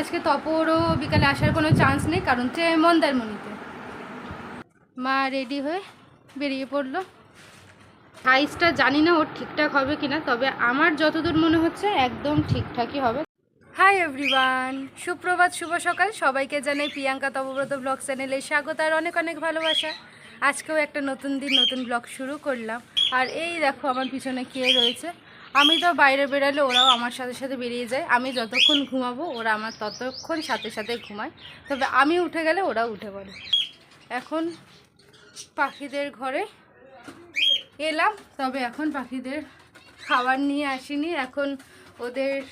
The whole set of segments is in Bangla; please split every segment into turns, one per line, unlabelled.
আজকে তপরও বিকালে আসার কোনো চান্স নেই, কারণ সে মন্দারমণিতে। মা রেডি হয়ে বেরিয়ে পড়ল। সাইজটা জানি না ওর ঠিকঠাক হবে কিনা, তবে আমার যতদূর মনে হচ্ছে একদম ঠিকঠাকই হবে। হাই এভরিওয়ান সুপ্রভাত, শুভ সকাল। সবাইকে জানাই প্রিয়াঙ্কা তপব্রত ব্লগ চ্যানেলে স্বাগত আর অনেক অনেক ভালোবাসা। আজকেও একটা নতুন দিন, নতুন ব্লগ শুরু করলাম। আর এই দেখো, আমার পিছনে কে রয়েছে? আমি তো বাইরে বেরালে ওরাও আমার সাথে সাথে বেরিয়ে যায়। আমি যতক্ষণ ঘুমাবো, ওরা আমার ততক্ষণ সাথে সাথে ঘুমায়। তবে আমি উঠে গেলে ওরা উঠে পড়ে। এখন পাখিদের ঘরে এলাম, তবে এখন পাখিদের খাবার নিয়ে আসিনি। এখন ওদের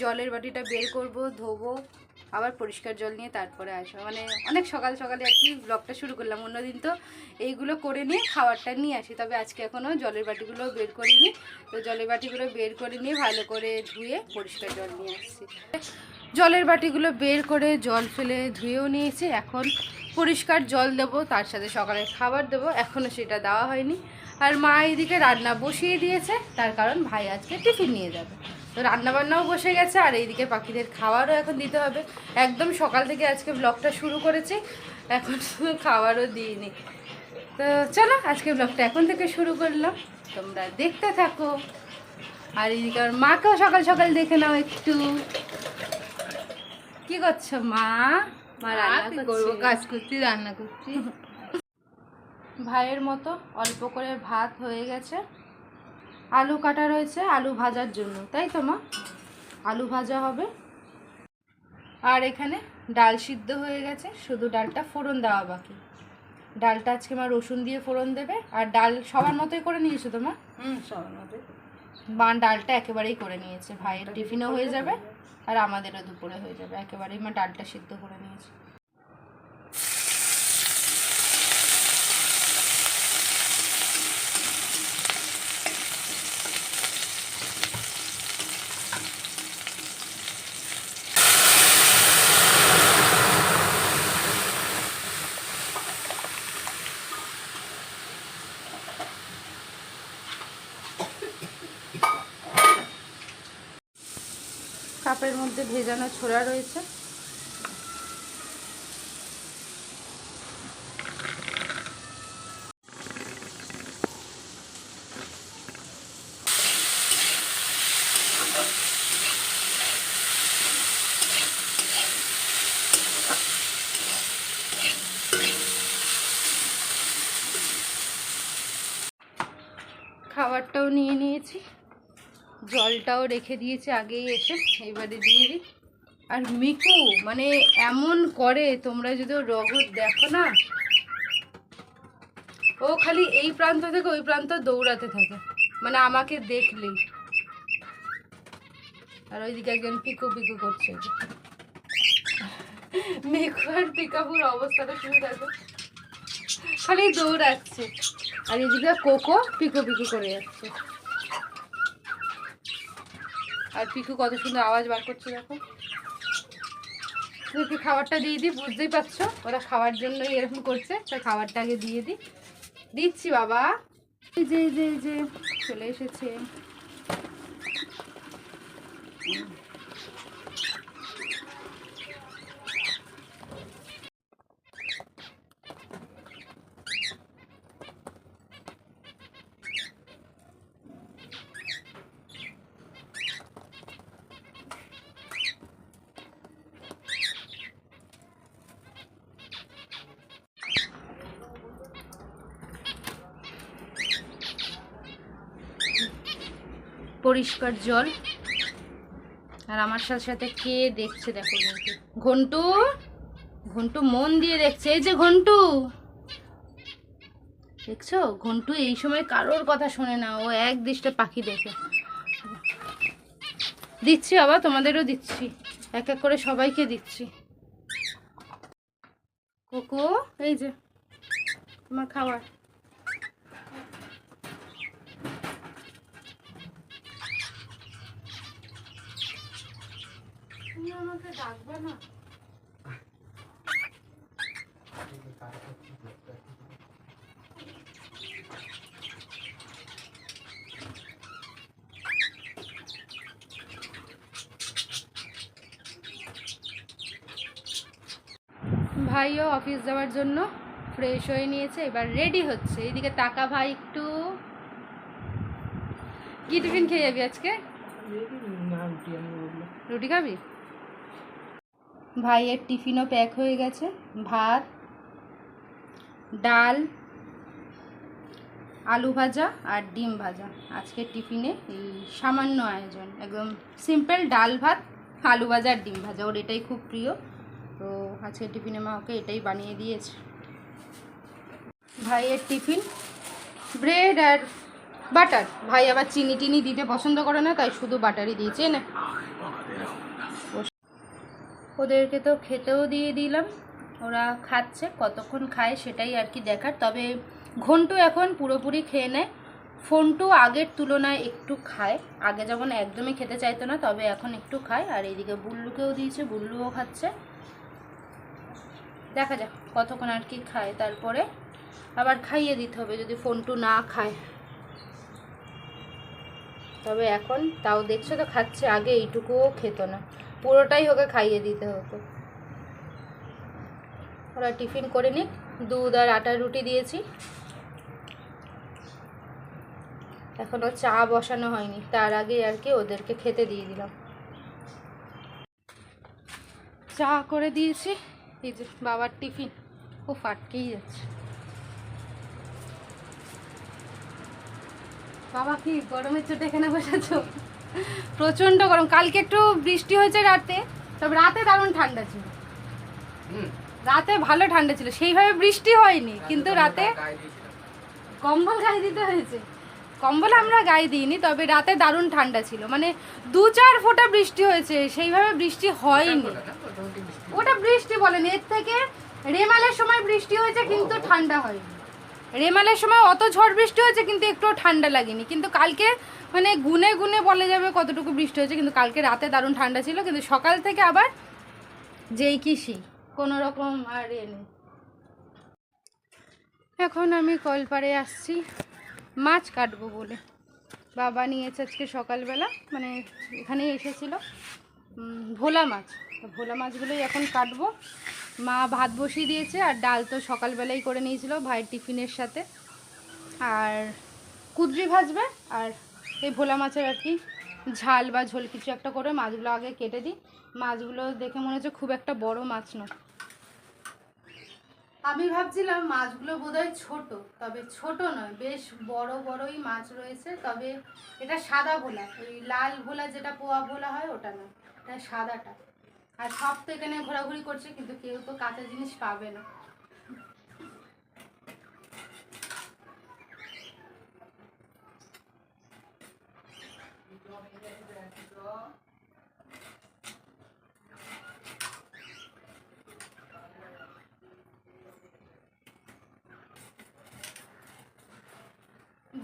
জলের বাটিটা বের করব, ধোবো। আবার পরিষ্কার জল নিয়ে তারপরে আসব মানে অনেক সকাল সকালে আর কি ব্লগটা শুরু করলাম। অন্যদিন তো এইগুলো করে নিয়ে খাবারটা নিয়ে আসি। তবে আজকে এখনও জলের বাটিগুলো বের করিনি। তো জলের বাটিগুলো বের করে নিয়ে ভালো করে ধুয়ে পরিষ্কার জল নিয়ে আসছি। জলের বাটিগুলো বের করে জল ফেলে ধুয়েও নিয়েছি। এখন পরিষ্কার জল দেবো, তার সাথে সকালে খাবার দেবো। এখনও সেটা দেওয়া হয়নি। আর মা এদিকে রান্না বসিয়ে দিয়েছে। তার কারণ ভাই আজকে টিফিন নিয়ে যাবে। তো রান্নাবান্নাও বসে গেছে আর এইদিকে পাখিদের খাওয়ারও এখন দিতে হবে। একদম সকাল থেকে আজকে ব্লগটা শুরু করেছি এখন খাবারও দিইনি। তো চলো আজকে ব্লগটা এখন থেকে শুরু করলাম। তোমরা দেখতে থাকো। আর এদিকে আমার মাকেও সকাল সকাল দেখে নাও একটু। কি করছ মা? মা রান্না
করব? কাজ করছি রান্না করছি।
ভাইয়ের মতো অল্প করে ভাত হয়ে গেছে। আলু কাটা রয়েছে আলু ভাজার জন্য তাই তো মা? আলু ভাজা হবে। আর এখানে ডাল সিদ্ধ হয়ে গেছে শুধু ডালটা ফোড়ন দেওয়া বাকি। ডালটা আজকে মা রসুন দিয়ে ফোড়ন দেবে আর ডাল সবার মতোই করে নিয়েছো তো মা?
হুম সবার মধ্যে
মা ডালটা একেবারেই করে নিয়েছে ভাইয়ের টিফিনও হয়ে যাবে আর আমাদেরও দুপুরে হয়ে যাবে একেবারেই মা ডালটা সিদ্ধ করে নিয়েছে। মধ্যে ভেজানো ছোড়া রয়েছে খাবারটাও নিয়ে নিয়েছি জলটাও রেখে দিয়েছে আগেই এসে, এবারে দিয়ে দিই। আর মিকু মানে এমন করে, তোমরা যদি রগত দেখো না। ও খালি এই প্রান্ত থেকে ওই প্রান্ত দৌড়াতে থাকে মানে আমাকে দেখলেই। আর ওইদিকে একজন পিকু পিকু করছে। মিকু আর পিকাপুর অবস্থাটা শুরু দেখো। খালি দৌড়াচ্ছে। আর এদিকে কোকো পিকু পিকু করে যাচ্ছে। আর পিকু কত সুন্দর আওয়াজ বার করছে দেখো। একটু খাবারটা দিয়ে দিই, বুঝতেই পারছ? ওরা খাওয়ার জন্য এরকম করছে, তাই খাবারটা আগে দিয়ে দিই। দিচ্ছি বাবা। যে যে যে, চলে এসেছে। পরিষ্কার জল। আর আমার সাথে সাথে কে দেখছে দেখো কিন্তু। ঘন্টু ঘন্টু মন দিয়ে দেখছে। এই যে ঘন্টু, দেখছ? ঘন্টু এই সময় কারোর কথা শোনে না। ও এক দৃষ্টে পাখি দেখে। দিচ্ছি আবার তোমাদেরও দিচ্ছি। এক এক করে সবাইকে দিচ্ছি। কোকো, এই যে তোমার খাবার। তুমি আমাকে ডাকবে না? ভাইও অফিস যাওয়ার জন্য ফ্রেশ হয়ে নিয়েছে এবার রেডি হচ্ছে। এইদিকে টাকা ভাই একটু। কি টিফিন খেয়ে যাবি আজকে? রুটি খাবি? ভাইয়ের টিফিনও প্যাক হয়ে গেছে। ভাত, ডাল, আলু ভাজা আর ডিম ভাজা। আজকের টিফিনে এই সামান্য আয়োজন। একদম সিম্পল ডাল ভাত, আলু ভাজা আর ডিম ভাজা। ওর এটাই খুব প্রিয়। তো আজকের টিফিনে মা ওকে এটাই বানিয়ে দিয়েছে। ভাইয়ের টিফিন, ব্রেড আর বাটার। ভাই আবার চিনি টিনি দিতে পছন্দ করে না, তাই শুধু বাটারই দিয়েছে। না। ওদেরকে তো খেতেও দিয়ে দিলাম। ওরা খাচ্ছে, কতক্ষণ খায় সেটাই আর কি দেখার। তবে ঘন্টু এখন পুরোপুরি খেয়ে নেয়। ফোনটু আগের তুলনায় একটু খায়। আগে যেমন একদমই খেতে চাইতো না, তবে এখন একটু খায়। আর এইদিকে বুল্লুকেও দিয়েছে, বুল্লুও খাচ্ছে। দেখা যাক কতক্ষণ আর কি খায়। তারপরে আবার খাইয়ে দিতে হবে যদি ফোনটু না খায়। তবে এখন তাও দেখছ তো খাচ্ছে, আগে এইটুকুও খেত না। পুরোটাই ওকে খাইয়ে দিতে হতো। ওরা টিফিন করে নিক, দুধ আর আটার রুটি দিয়েছি। এখনও চা বসানো হয়নি, তার আগে আর কি ওদেরকে খেতে দিয়ে দিলাম। চা করে দিয়েছি, এই যে বাবার টিফিন ও ফাটকেই যাচ্ছে। বাবা কি গরমের চোটে এখানে বসেছো? প্রচণ্ড গরম। কালকে একটু বৃষ্টি হয়েছে রাতে তবে রাতে দারুণ ঠান্ডা ছিল। রাতে ভালো ঠান্ডা ছিল। সেইভাবে বৃষ্টি হয়নি কিন্তু রাতে কম্বল গায়ে দিতে হয়েছে। কম্বল আমরা গায়ে দিইনি তবে রাতে দারুণ ঠান্ডা ছিল। মানে দু চার ফোঁটা বৃষ্টি হয়েছে সেইভাবে বৃষ্টি হয়নি। ওটা বৃষ্টি। বলেনি এর থেকে রেমালের সময় বৃষ্টি হয়েছে কিন্তু ঠান্ডা হয়নি। রেমালের সময় অত ঝড় বৃষ্টি হয়েছে, কিন্তু একটু ঠান্ডা লাগেনি। কিন্তু কালকে মানে গুনে গুনে বলা যাবে কতটুকু বৃষ্টি হয়েছে, কিন্তু কালকে রাতে দারুণ ঠান্ডা ছিল, কিন্তু সকাল থেকে আবার যেই কি সেই কোনো রকম আর এ নেই। এখন আমি কলপাড়ে আসছি, মাছ কাটবো বলে। বাবা নিয়েছে আজকে সকালবেলা মানে এখানে এসেছিল ভোলা মাছ। ভোলা মাছগুলোই এখন কাটবো। মা ভাত বসিয়ে দিয়েছে আর ডাল তো সকালবেলাই করে নিয়েছিল ভাইয়ের টিফিনের সাথে। আর কুদ্রি ভাজবে আর এই ভোলা মাছের আর কি ঝাল বা ঝোল কিছু একটা করে মাছগুলো আগে কেটে দিই। মাছগুলো দেখে মনে হচ্ছে খুব একটা বড় মাছ নয়। আমি ভাবছিলাম মাছগুলো বোধহয় ছোট, তবে ছোট নয়, বেশ বড় বড়ই মাছ রয়েছে, তবে এটা সাদা ভোলা, ওই লাল ভোলা যেটা পোয়া ভোলা হয় ওটা না এটা সাদাটা। আর সব তো এখানে ঘোরাঘুরি করছে, কিন্তু কেউ তো কাঁচা জিনিস পাবে না।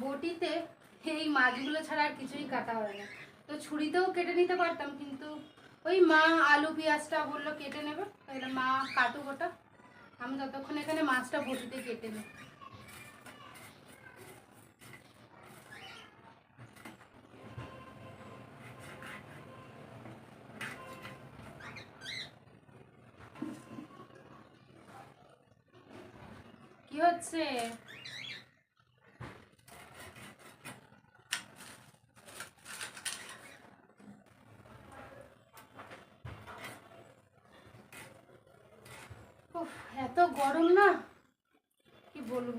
বটিতে এই মাছগুলো ছাড়া আর কিছুই কাটা হয় না। তো ছুরিতেও কেটে নিতে পারতাম, কিন্তু ওই মা আলু পেঁয়াজটা বলল কেটে নেবে। তাহলে মা কাটুক ওটা আমি ততক্ষণ এখানে মাছটা বটিতে কেটে নিই কি হচ্ছে? এত গরম না? কি বলব?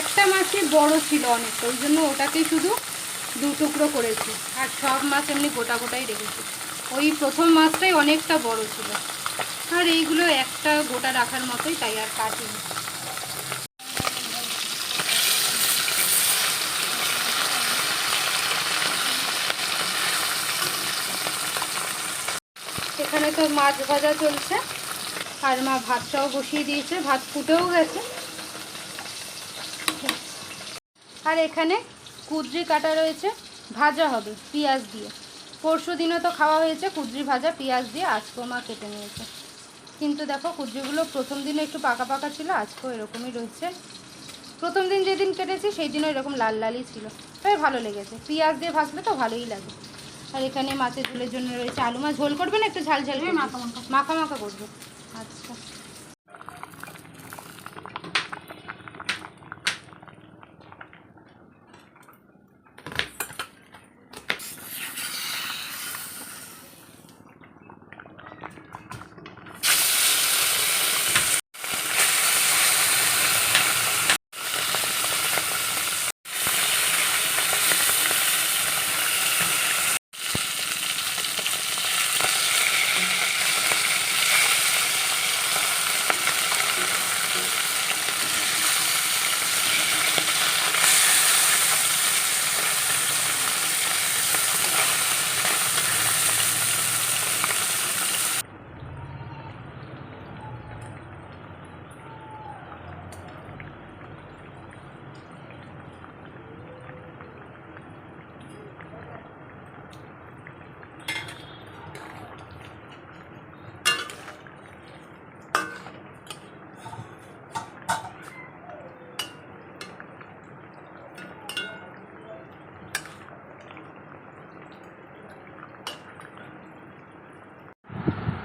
একটা মাছই বড় ছিল অনেকটা ওই জন্য ওটাকেই শুধু দু টুকরো করেছি। আর সব মাছ এমনি গোটা গোটাই রেখেছি। ওই প্রথম মাছটাই অনেকটা বড় ছিল। আর এইগুলো একটা গোটা রাখার মতোই তাই আর কাটিনি। এখানে তো মাছ ভাজা চলছে, আর মা ভাতটাও বসিয়ে দিয়েছে, ভাত ফুটেও গেছে। আর এখানে কুদ্রি কাটা রয়েছে ভাজা হবে পেঁয়াজ দিয়ে। পরশু দিনও তো খাওয়া হয়েছে কুদ্রি ভাজা পেঁয়াজ দিয়ে আজকেও মা কেটে নিয়েছে। কিন্তু দেখো কুদ্রিগুলো প্রথম দিনে একটু পাকা পাকা ছিল আজকেও এরকমই রয়েছে। প্রথম দিন যেদিন কেটেছি সেই দিনও এরকম লাল লালই ছিল। তবে ভালো লেগেছে। পেঁয়াজ দিয়ে ভাজলে তো ভালোই লাগে। আর এখানে মাছের ঝোলের জন্য রয়েছে আলু মাছ। ঝোল করবে না? একটু ঝাল ঝাল
মাখা। মাখা
মাখা করব। আচ্ছা।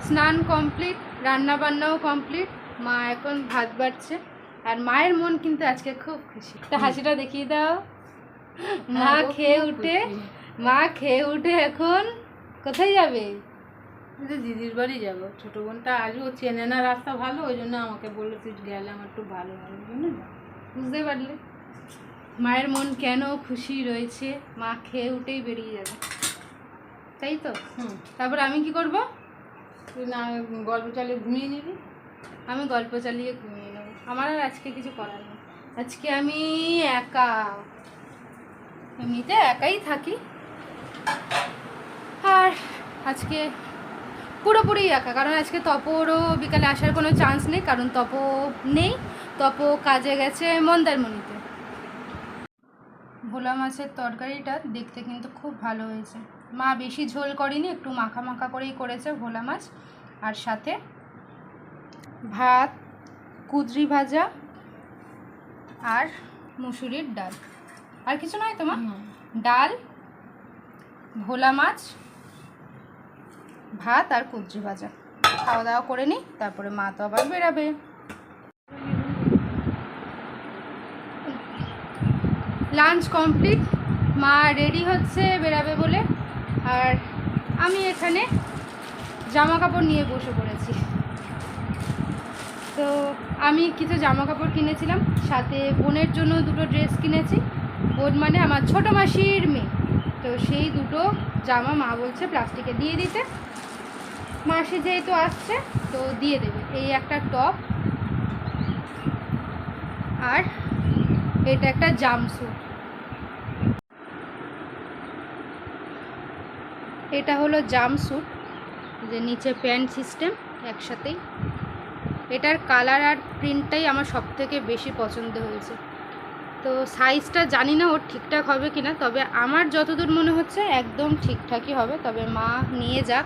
স্নান কমপ্লিট রান্না বান্নাও কমপ্লিট মা এখন ভাত বাড়ছে। আর মায়ের মন কিন্তু আজকে খুব খুশি। তা হাসিটা দেখিয়ে দাও। মা খেয়ে উঠে মা খেয়ে উঠে এখন কোথায় যাবে?
দিদির বাড়ি যাব। ছোট বোনটা আসবে ও চেনে না রাস্তা ভালো ওই জন্য আমাকে বলল তুই গেলে আমার একটু ভালো জন্য
বুঝতে পারলে। মায়ের মন কেন খুশি রয়েছে? মা খেয়ে উঠেই বেরিয়ে যাবে। তাই তো?
হুম।
তারপর আমি কি করব?
তুই না গল্প চালিয়ে ঘুমিয়ে নিবি?
আমি গল্প চালিয়ে ঘুমিয়ে নেব। আমার আর আজকে কিছু করার নেই। আজকে আমি একা। এমনিতে একাই থাকি। আর আজকে পুরোপুরি একা। কারণ আজকে তপরও বিকালে আসার কোনো চান্স নেই, কারণ তপ নেই। তপ কাজে গেছে মন্দারমণিতে। ভোলা মাছের তরকারিটা দেখতে কিন্তু খুব ভালো হয়েছে। মা বেশি ঝোল করেনি একটু মাখা মাখা করেই করেছে ভোলা মাছ। আর সাথে ভাত কুদরি ভাজা আর মুসুরির ডাল। আর কিছু নয় তোমার ডাল ভোলা মাছ ভাত আর কুদরি ভাজা। খাওয়া দাওয়া করে নিই তারপরে মা তো আবার বেরাবে। লাঞ্চ কমপ্লিট মা রেডি হচ্ছে বেরাবে বলে। আর আমি এখানে জামা কাপড় নিয়ে বসে পড়েছি। তো আমি কিছু জামা কাপড় কিনেছিলাম, সাথে বোনের জন্য দুটো ড্রেস কিনেছি। বোন মানে আমার ছোট মাসির মেয়ে। তো সেই দুটো জামা মা বলছে প্লাস্টিকে দিয়ে দিতে। মাসি যেহেতু আসছে, তো দিয়ে দেবে। এই একটা টপ আর এটা একটা জামস্যুট এটা হলো জামস্যুট যে নিচে প্যান্ট সিস্টেম একসাথেই। এটার কালার আর প্রিন্টটাই আমার সব থেকে বেশি পছন্দ হয়েছে। তো সাইজটা জানি না ওর ঠিকঠাক হবে কিনা, তবে আমার যতদূর মনে হচ্ছে একদম ঠিকঠাকই হবে। তবে মা নিয়ে যাক।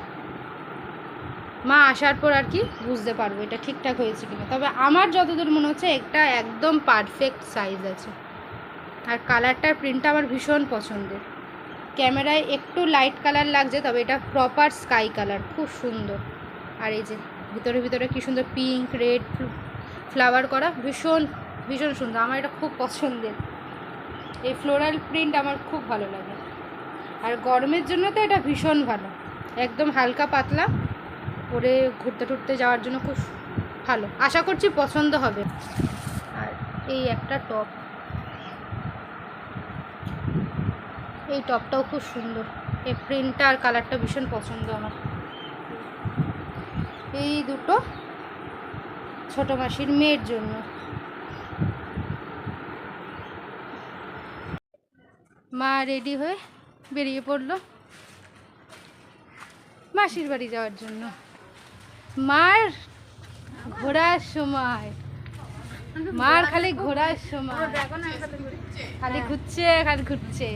মা আসার পর আর কি বুঝতে পারব এটা ঠিকঠাক হয়েছে কিনা। তবে আমার যতদূর মনে হচ্ছে এটা একদম পারফেক্ট সাইজ আছে। আর কালারটার প্রিন্টটা আমার ভীষণ পছন্দের। ক্যামেরায় একটু লাইট কালার লাগছে, তবে এটা প্রপার স্কাই কালার খুব সুন্দর। আর এই যে ভিতরে ভিতরে কী সুন্দর পিঙ্ক রেড ফ্লাওয়ার করা, ভীষণ ভীষণ সুন্দর। আমার এটা খুব পছন্দের। এই ফ্লোরাল প্রিন্ট আমার খুব ভালো লাগে। আর গরমের জন্য তো এটা ভীষণ ভালো। একদম হালকা পাতলা। পরে ঘুরতে টুরতে যাওয়ার জন্য খুব ভালো। আশা করছি পছন্দ হবে। আর এই একটা টপ এই টপটাও খুব সুন্দর। এই প্রিন্টটা আর কালারটা ভীষণ পছন্দ আমার। এই দুটো ছোট মাসির মেয়ের জন্য। মা রেডি হয়ে বেরিয়ে পড়ল মাসির বাড়ি যাওয়ার জন্য। মার ঘোরার সময়। মার খালি ঘোরার সময়। খালি ঘুরছে খালি ঘুরছে।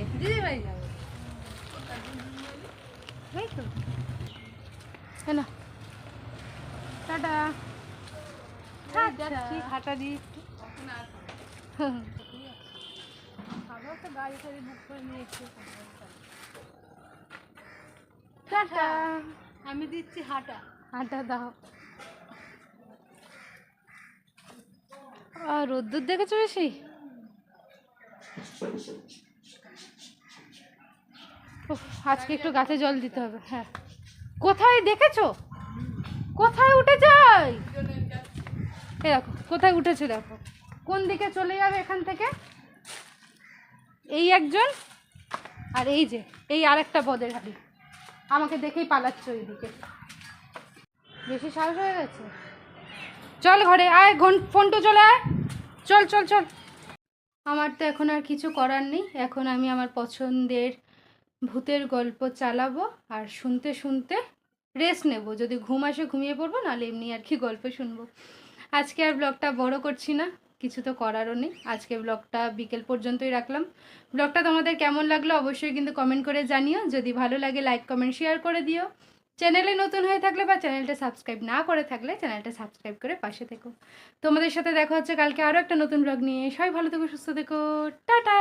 আমি দিচ্ছি হাঁটা।
হাঁটা দাও। আর রোদ্দুর দেখেছ বেশি? আজকে একটু গাছে জল দিতে হবে হ্যাঁ। কোথায় দেখেছ? কোথায় উঠে যাই? এই দেখো, কোথায় উঠেছে দেখো। কোন দিকে চলে যাবে এখান থেকে? এই একজন আর এই যে, এই আরেকটা বদের হাড়ি। আমাকে দেখেই পালাচ্ছ এইদিকে। বেশি সাহস হয়ে গেছে? চল ঘরে, আয়, ঘন ফোনটু চলে আয়। চল চল চল। আমার তো এখন আর কিছু করার নেই। এখন আমি আমার পছন্দের ভূতের গল্প চালাবো আর শুনতে শুনতে রেস্ট নেব। যদি ঘুম আসে ঘুমিয়ে পড়ব, নাহলে এমনি আর কি গল্প শুনব। আজকে আর ব্লগটা বড় করছি না, কিছু তো করারও নেই। আজকে ব্লগটা বিকেল পর্যন্তই রাখলাম। ব্লগটা তোমাদের কেমন লাগল অবশ্যই কিন্তু কমেন্ট করে জানিও। যদি ভালো লাগে লাইক কমেন্ট শেয়ার করে দিও। চ্যানেলে নতুন হয়ে থাকলে বা চ্যানেলটা সাবস্ক্রাইব না করে থাকলে চ্যানেলটা সাবস্ক্রাইব করে পাশে থেকো। তোমাদের সাথে দেখা হচ্ছে কালকে আরও একটা নতুন ব্লগ নিয়ে। সবাই ভালো থেকো, সুস্থ থেকো। টাটা!